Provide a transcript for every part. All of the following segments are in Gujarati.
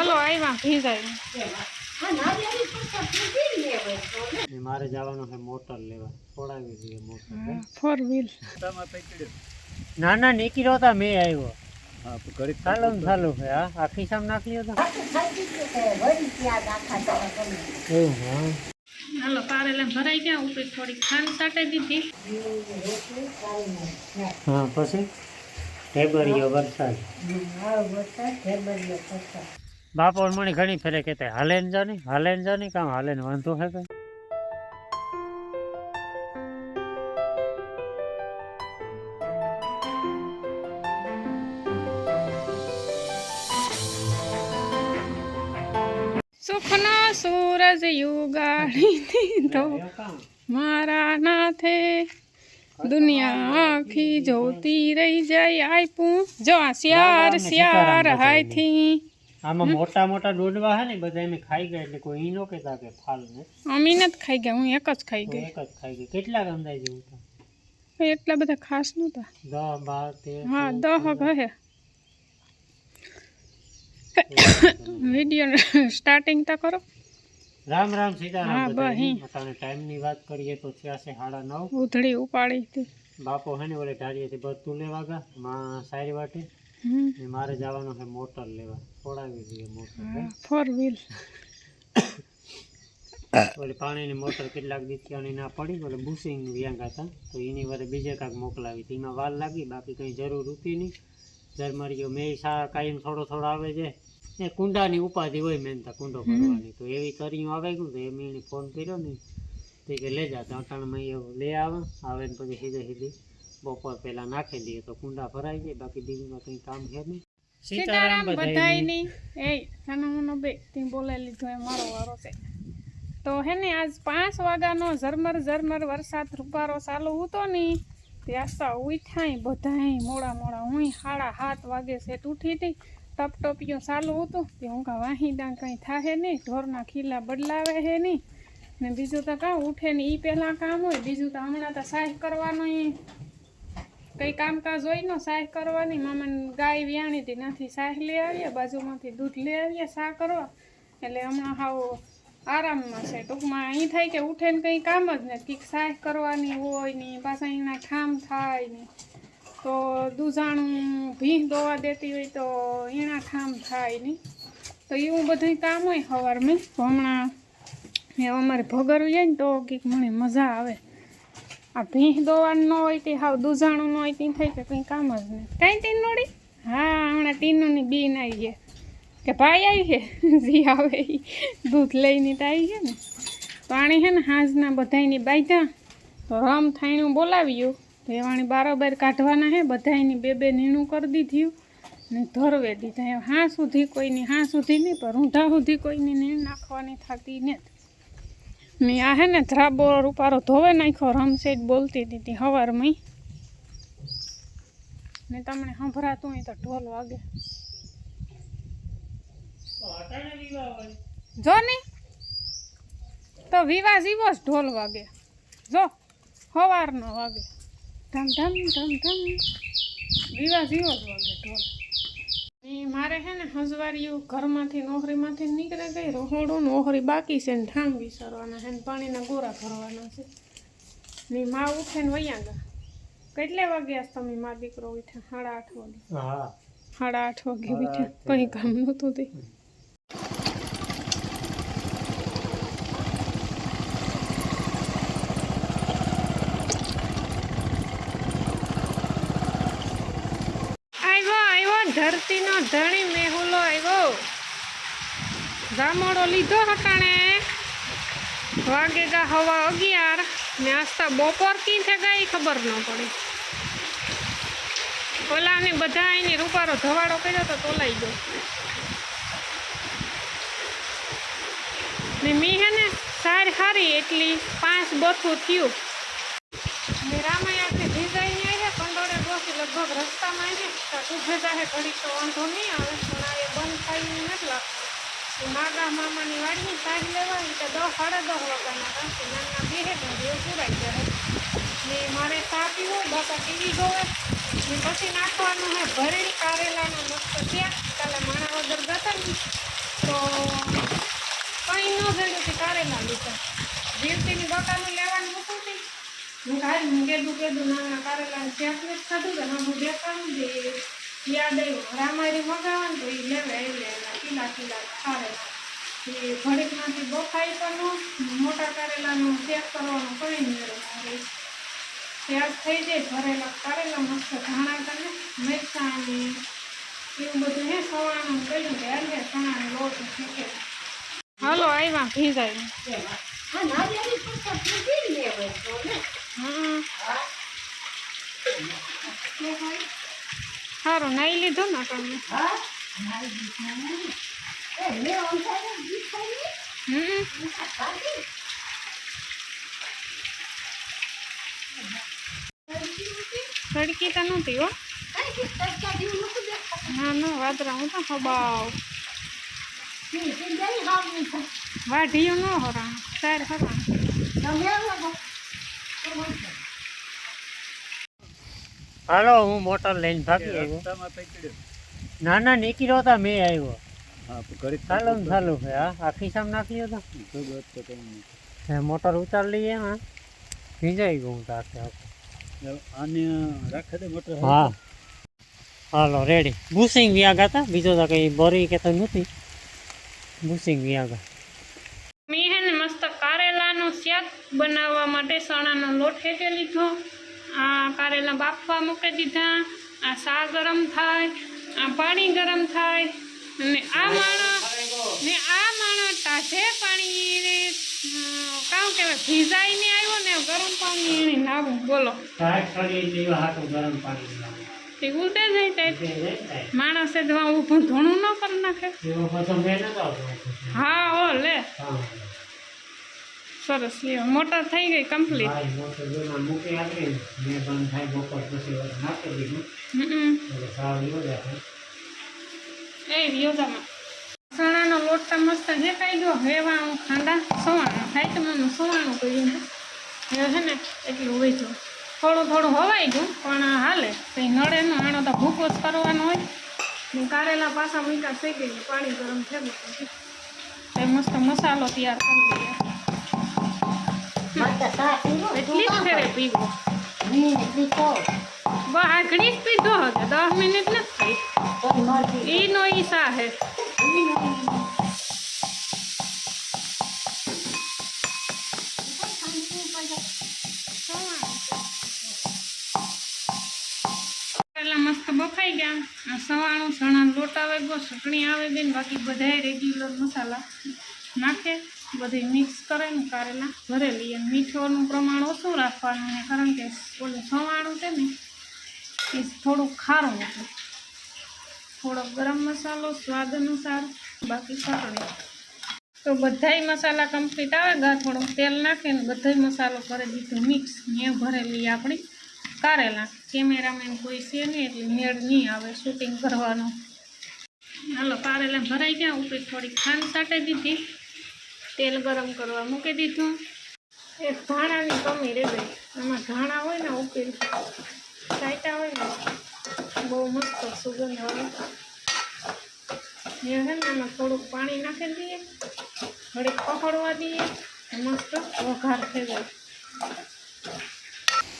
હાલો આવ્યા ભીજાય. ને મારે જવાનું છે મોટર લેવા. છોડાવી દઈએ મોટર ફોર વ્હીલ ના ના નીકળ્યો હતા મેં આવ્યો. ચાલો ને ચાલો છે હા? આ ખિસ્સામાં નાખ્યો હતો એવું હા? હાલો પારેલા ભરાઈ ગયા ઉપર થોડી ખાંડ સાટે દીધી. હા પછી? ઢેબરિયો વરસાદ. બાપો મને ઘણી ફેરે કહેતા હાલે ને જાની હાલે ને જાની કામ હાલે ને વાંધો હે કઈ સુખના સૂરજ યુગાડી દીધો મારા નાથે દુનિયા આખી જોતી રહી જાય. આપ્યું જો શિયાર શિયાર હાયથી આમાં મોટા મોટા ડોડવા હે ને બધા એમ ખાઈ ગયા એટલે કોઈ ઈ નો કહેતા કે ફાલ ને. અમી નથી ખાઈ ગયા હું એક જ ખાઈ તો ગઈ. એક જ ખાઈ ગઈ. કેટલા અંદાજે જેવું તો? એટલા બધા ખાસ નહોતા. દસ બાર તેર હા ચૌદ, દહ પંદર. કહે વીડિયો સ્ટાર્ટિંગ તો કરો. રામ રામ હા, સીતારામ બસ બધાને. અહીં. અટાણે ટાઈમની વાત કરીએ તો થયા છે સાડા નવ. ઉધડી ઉપાડી હતી. બાપો હે ને ઓલે ઢાળીએથી બધું લેવા ગયા માં સારી વાટે. હમ ને મારે જવાનું છે મોટર લેવા. છોડાવી દઈએ મોટર ફોર વ્હીલ ઓલી પાણીની મોટર કેટલાક દીકરીઓની ના પડી ઓલે બુશિંગ વ્યાંગા હતા તો એની વારે બીજે કાંક મોકલાવી હતી. એમાં વાર લાગી બાકી કંઈ જરૂર હતી નહીં. જરમરીઓ મેં સા કાયમ થોડો થોડો આવે છે. એ કુંડાની ઉપાધિ હોય મેનતા કુંડો ભરવાની. તો એવી તરીયું આવે ગયું તો એમ એને ફોન કર્યો ને તે કે લે જા તો અટાણમાં એ લે આવે. આવે ને પછી સીધે સીધી બપોર પહેલા નાખી દઈએ તો કુંડા ભરાઈ જાય બાકી બીજું કંઈ કામ છે નહીં. સીતારામ બધાયને. એ સનામનો બે તે બોલાવી લીધો એ મારો વારો છે. તો હે ને આજ પાંચ વાગ્યાનો ઝરમર ઝરમર વરસાદ રૂપારો ચાલુ હતો ને ત્યાં ઉઠાય બધાય મોડા મોડા. હું સાડા સાત વાગે સેટ ઉઠી હતી ટપ ટપિયો ચાલુ હતું. કે હું કા દાં કંઈ થાય નહીં ઢોરના ખીલા બદલાવે હે નહીં. ને બીજું તો કાં ઉઠે ને એ પહેલાં કામ હોય બીજું તો હમણાં તો સાહ કરવાનું ઈ. કઈ કામકાજ હોય ને સાહ કરવાની. મામાને ગાય વ્યાણી હતી નથી સાહ લઈ આવીએ, બાજુમાંથી દૂધ લઈ આવીએ સા કરવા. એટલે હમણાં હાવ આરામમાં છે. ટૂંકમાં અહીં થાય કે ઉઠે ને કંઈ કામ જ નથી. કંઈક સાહ કરવાની હોય ને, પાછા એના ખામ થાય ને. તો દૂધાણું ભીંગ દોવા દેતી હોય તો એના ખામ થાય ને. તો એવું બધું કામ હોય સવારમાં હમણાં અમારે ભગરવું જાય ને તો કંઈક મને મજા આવે. આ ભીંહ દોવાનું ન હોય તે હાવ દૂધાણું ન હોય તે થઈ કે કંઈ કામ જ નહીં. કાંઈ તીન નોડી? હા હમણાં ટીનુની બીન આવી છે. કે ભાઈ આવી છે? જી આવે દૂધ લઈને તો આવી છે ને. પાણી છે ને હાંજના બધાયની બાંધ્યા. તો રમ થાયણું બોલાવ્યું. તો બારોબાર કાઢવાના હે બધાયની બે બે નીણું કરી દીધું. ને ધરવે દીધા. હા સુધી કોઈની હા સુધી નહીં પણ ઊંધા સુધી કોઈની નીણ નાખવાની થતી નથી. ને આ હે ને ધ્રાબો રૂપારો ધોવે નાખ્યો રમસેટ બોલતી હતી હવારમાં ને તમને સંભળાતું હોય તો ઢોલ વાગે. જો ને, તો વિવાહ જીવો જ ઢોલ વાગે. જો સવારનો વાગે. ધમ ધમ ધમ ધમ. વિવાહ જીવો જ વાગે ઢોલ. એ મારે છે ને હજવારીઓ ઘરમાંથી નોકરીમાંથી નીકળે ગઈ રહોડું નોકરી બાકી છે ને ઠામ વિસરવાના છે ને પાણીના ગોરા ભરવાના છે. ને મા ઉઠે ને વૈયા ગયા કેટલે વાગ્યા છો તમે મા દીકરો ઉઠ્યા? સાડા આઠ વાગે. સાડા આઠ વાગે ઉઠ્યા. કંઈ કામ નહોતું તે આવ્યો ધરતીનો ધણી મેહુલો આવ્યો. જામોડો લીધો હટાણે વાગે ગા હવા અગિયાર. ને આસ્તા બપોર કીથે ગઈ ખબર ન પડી. ઓલાને બધા એની રૂપારો ધવાડો કર્યો તો તોલાઈ ગયો. ને મી હે ને સાર હારી એટલી પાંચ બથું થયું ને રામાયાથી ભીજાઈ ને છે કંડોળે ગોસી લગભગ રસ્તામાં છે હે ઘડી તો વાંધો નહીં આવે. પણ આ એ બંધ થાય નથી લાગતું. નાગા મામાની વાડીની સાડી લેવાની તો દસ સાડા દસ કારણ કે નાના બેહે તો દેવ પુરાઈ જાય ને મારે ચા પીવો બાપા ટીવી જોવે. ને પછી નાખવાનું હે, ભરેલ કારેલાનો મસ્ત ત્યાં. કાલે માણા વગર જતા ને તો કંઈ ન થયું કે કારેલા લીધા. જીવતીની દોકાનું લેવાનું મૂકું ને હું કાંઈ હું કેદું કેદું નાના કારેલા શેક જ ખાધું કે હા હું દેખાડું દે યાદ આવ્યું રામાયરી મગાવવાનું તો એ લેવે એટલે એના કિલા કિલા કારેલા એ ઘડીકમાંથી બફાઈ પણ મોટા કારેલાનું શેક કરવાનું કંઈ મેળો મારે શેક થઈ જાય ભરેલા કરેલા મસ્ત ધાણા કરે મરચાં એવું બધું હે સવાણું કર્યું કે હાલે ચણાનો લોટ શીખે હાલો આવ્યા ભીજાય. હમ. સારું નાઈ લીધું ને તમે હમ. તડકી તો નહોતી હો. ના ના વાદરા હું તો ખબાવ. વાઢિયું ન હરાણ સાર હરાણ હાલો હું મોટર લઈને ભાગી આવ્યો. ના ના નીકળ્યો હતા મેં આવ્યો. ચાલો ને ચાલો હા આ ખિસ્સામાં નાખ્યો હતો હે મોટર ઉતાર લઈએ હા. ભીંજાઈ ગયું તાકે હા. હાલો રેડી બુસિંગ વ્યાગા હતા. બીજો તો કઈ બોરી કે તો નથી બુસિંગ વ્યાગા. મેં હે ને મસ્ત કારેલાનું શાક બનાવવા માટે સણાનો લોટ હેકે લીધો. આ કારેલા બાફવા મૂકી દીધા આ સા ગરમ થાય આ પાણી ગરમ થાય અને આ માણસ ને આ માણસ તાજે પાણી કામ કહેવાય ભીજાઈ ને આવ્યો ને ગરમ પાણી એને લાવું બોલો. ગરમ પાણી તે ઉલટે જાય તે માણસે આમ ઊભું ધૂણું ન કરી નાખે. હા ઓ લે. હા. સરસ લ્યો. મોટર થઈ ગઈ કમ્પ્લીટ મેં એ યોજામાં. ચણાનો લોટ તો મસ્ત જે કાંઈ ગયો. હેવા હું ખાંડા સવાણું. થાય તો મને સવાણું કર્યું હવે છે ને એટલું વહીતું થોડું થોડું હવાઈ ગયું પણ હાલે. કંઈ નડે ન આનો તો ભૂકો જ કરવાનો હોય. ને કારેલા પાછા મીઠા થઈ ગઈ પાણી ગરમ થઈ ગયું મસ્ત મસાલો તૈયાર કરી દઈએ એટલી જ ફેરે પીવો બસ ઘણી જ પીધો હતો દસ મિનિટ નથી થઈ ઈનો ઈ સા મસ્ત બફાઈ ગયા આ સવાણું ચણા લોટ આવે ગયો ચટણી આવે ગઈ ને બાકી બધાય રેગ્યુલર મસાલા નાખે બધી મિક્સ કરે ને કારેલા ભરેલી અને મીઠોનું પ્રમાણ ઓછું રાખવાનું ને કારણ કે ઓલું સવાણું છે ને, એ થોડુંક ખારું હતું. થોડોક ગરમ મસાલો, સ્વાદ અનુસાર, બાકી ચટણી તો બધાય મસાલા કમ્પ્લીટ આવે ગા થોડુંક તેલ નાખીને બધાય મસાલો કરી દીધો મિક્સ ને ભરેલી આપણી કારેલા. કેમેરામેન કોઈ છે નહીં, એટલે મેળ નહીં આવે શૂટિંગ કરવાનું. હાલો, કારેલા ભરાઈ ગયા. ઉપર થોડી ખાંડ સાટી દીધી. તેલ ગરમ કરવા મૂકી દીધું. એક ધાણાની કમી રહી ગઈ. એમાં ધાણા હોય ને ઉકેલ. સાઈટા હોય ને બહુ મસ્ત સુગંધ આવે. એ છે ને એમાં થોડુંક પાણી નાખી દઈએ. થોડીક પકડવા દઈએ. મસ્ત વઘાર થઈ જાય.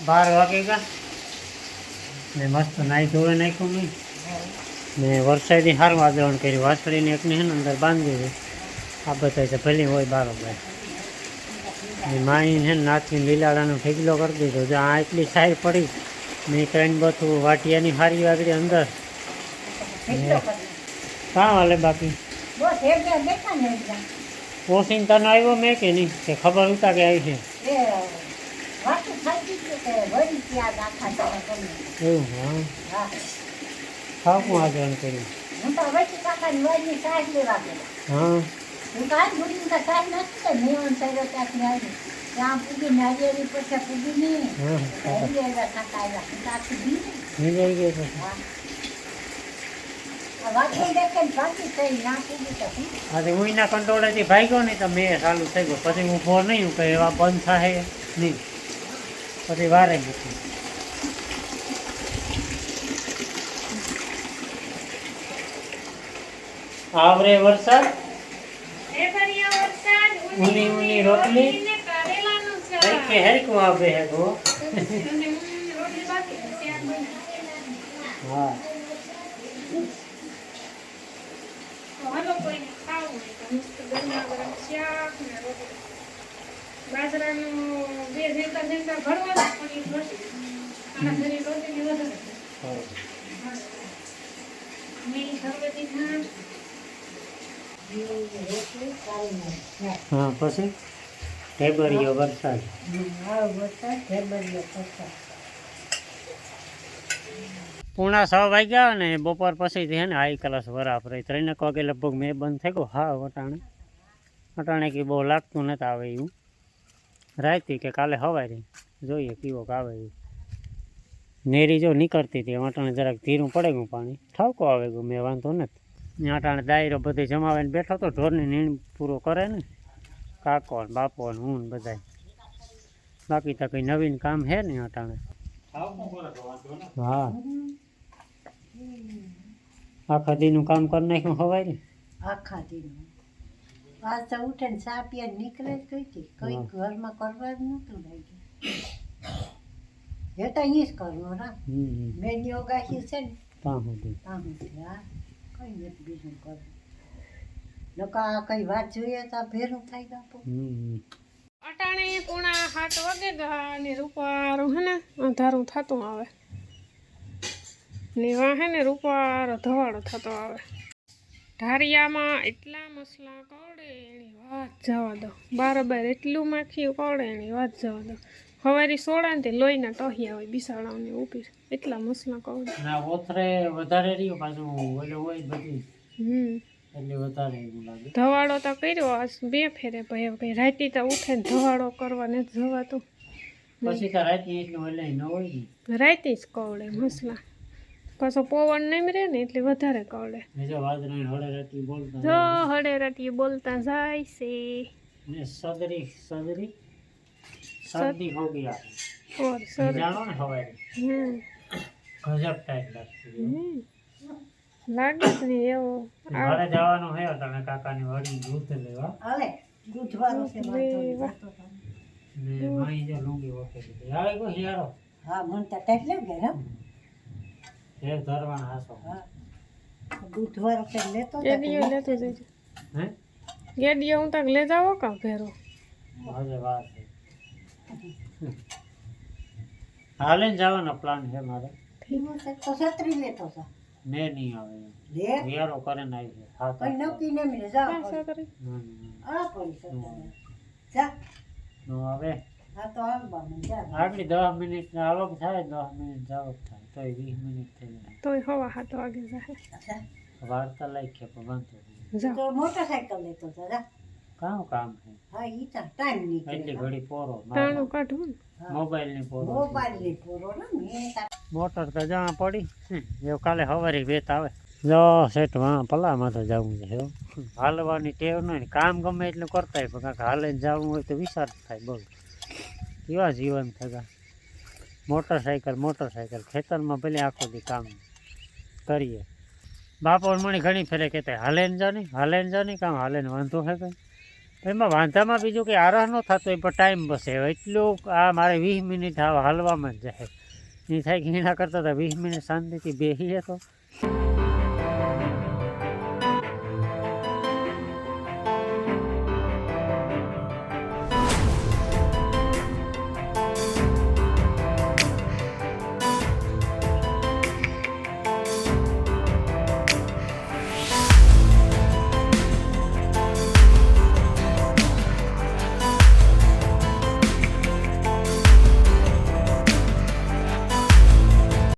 બાર વાગે ગયા ને મસ્ત નાઈ ધોવે નાખ્યું મેં. ને વરસાદી હાર વાદળણ કર્યું. વાસળીને એકને અંદર બાંધી દીધી. આ બધા છે. ભલે હોય બારોબર માઈને છે ને નાચીને લીલાડાનો ફેગલો કરી દીધો. જો આ એટલી સારી પડી મેં ત્રણ બધું વાટિયાની હારી વાગડી અંદર. કાં હાલે બાકી? પોસીને તને આવ્યો મેં કે નહીં? કે ખબર ઉતા કે આવી છે? એવું હા? ખાવ આગળ કર્યું. હું? હા કાંઈ ભૂલી તો નથી તો મેવન સાઈડો ત્યાંથી આવી ત્યાં પૂગી નારિયેળી પછી પૂગી નહીં આવ્યા કાકા આવ્યા. હું એના કંટ્રોલેથી ભાગ્યો નહીં તો મેં ચાલુ થઈ ગયો. પછી હું ફોન નહીં કે એવા બંધ થાય નહીં. પછી વારે મૂકી આવરે વરસાદ, ઊની ઊની રોટલી. કે હેરકું આવે હે ગો અને ઊની રોટલી બાકી છે, શાક બન્યું. હા. બાજરાનું બે જેવતા જેવતા ભરવાના પણ. આના ઘરે રોટલી વધારે. મેં ઘરગથ્થુ ખાંડ. હા પછી? ઢેબરિયો વરસાદ. પૂણા છ વાગ્યા ને બપોર પછી છે ને હાઈ ક્લાસ વરાપ રહી. ત્રણેક વાગે લગભગ મેં બંધ થઈ ગયો. હા વટાણે. વટાણે કે બહુ લાગતું નથી આવે એવું. રાતી કે કાલે હવાય જોઈએ પીવો આવે એવું. નેરી જો નીકળતી હતી વટાણે જરાક ધીરું પડે ગયું પાણી. ઠાવકો આવે ગયું મેં વાંધો નથી. વટાણે દાયરો બધે જમાવીને બેઠો તો ઢોરની નીણ પૂરો કરે ને. કાકો ને બાપો ને હું ને બધાય. બાકી તો કંઈ નવીન કામ છે ને વટાણે હા. આખા દીનું કામ કરી નાખ્યું ખવાય ને. આખા દીનું. આજ તો ઉઠે ને ચા પીએ નીકળે જ કઈ હતી કઈ ઘરમાં કરવા જ નહોતું લાગ્યું. તો અહીં જ કરવું ના મેં યોગા છે ને. ત્યાં સુધી. ત્યાં સુધી આ કઈ નથી બીજું કરે નકા કઈ વાત જોઈએ તો ભેરું થઈ ગયું અટાણે પોણા હાટ વગે ગયા રૂપારું હે ને અંધારું થતું આવે. ને વા હે ને રૂપારો ધવાડો થતો આવે. ઢારિયામાં એટલા મસલા કવડે એની વાત જવા દો. બારોબાર એટલું માખી કવડે એની વાત જવા દો. હવારી સોડા ને લોહીના ટહિયા હોય બિસાડા ને ઉપીર એટલા મસલા કવડે ના ઓથરે વધારે રહ્યો પાછું ઓલે હોય બધી. હમ. એટલે વધારે એવું લાગે. ધવાડો તો કર્યો બે ફેરે ભાઈ કઈ રાતી તો ઉઠે ને ધવાડો કરવા ને જવાતું. પછી તો રાતી એટલું એટલે ન હોય ને. રાતી જ કવડે મસલા. પાછો પવન નહીં રહે ને એટલે વધારે કવડે જો હળે રાતે બોલતા રાતી બોલતા જાય છે. ને સદરી સદરી. શરદી હો ગયા ઓર સર જાણો ને હવારે હમ ગજબ ટાઈટ લાગતી હમ. લાગે જ નહીં એવો મારે જવાનું હે તમે કાકાની વાડી દૂધ લેવા હાલે બુધવારો છે વાંધો નહીં. વાહ. વાંધો નહીં. ને માઈ જો લુંગી ઓકે દીધી આવે કોઈ હિયારો હા મન તો ટાઈટ લાગે ને હે ધરવાના હાસો હા બુધવારો છે લેતો જા. ગેડીઓ લેતો જજો હે ગેડીઓ હું તક લે જાવો કા ભેરો હજે વાત છે હાલે ને જવાનો પ્લાન છે મારે. ધીમો છે તો છત્રી લેતો જા. મેં નહીં આવે. લે? વિયારો કરે ને આવી જાય. હા કઈ નક્કી ને મેં જા પાછા. કરી આ પડી શકે જા. નો આવે? હા તો આવવાનું જા. આગળ દસ મિનિટ આવક થાય દસ મિનિટ જાવક થાય. તોય વીસ મિનિટ થઈ જાય. તોય હવા હાથ વાગે જાય જા. વાર્તા લાગી પણ વાંધો નહીં. જાઓ તો મોટરસાયકલ લેતો જા જા. કામ કામ છે? હા ઈ તો ટાઈમ એટલી ઘડી પોરો તાણું મોબાઈલની? પોરો મોબાઈલની પૂરો ને મોટર તો જ્યાં પડી એ કાલે હવારી વેત આવે. જો સેટ વાં પલામાં તો જવું છે હાલવાની ટેવ નહીં કામ ગમે એટલું કરતા પણ કાંક હાલે જવું હોય તો વિચાર થાય બોલ. કેવા જીવન થતા મોટરસાયકલ મોટરસાયકલ ખેતરમાં ભલે આખો દી કામ કરીએ. બાપો મને ઘણી ફેરે કહેતા હાલે ને જાની હાલે ને જાની કામ હાલે ને વાંધો હે કંઈ? એમાં વાંધામાં બીજું કંઈ આરહ ન થતો એ પણ ટાઈમ બસે. એટલું આ મારે વીસ મિનિટ હાલવામાં જાય એ થાય કે કરતાં તો વીસ મિનિટ શાંતિથી બેસીએ તો.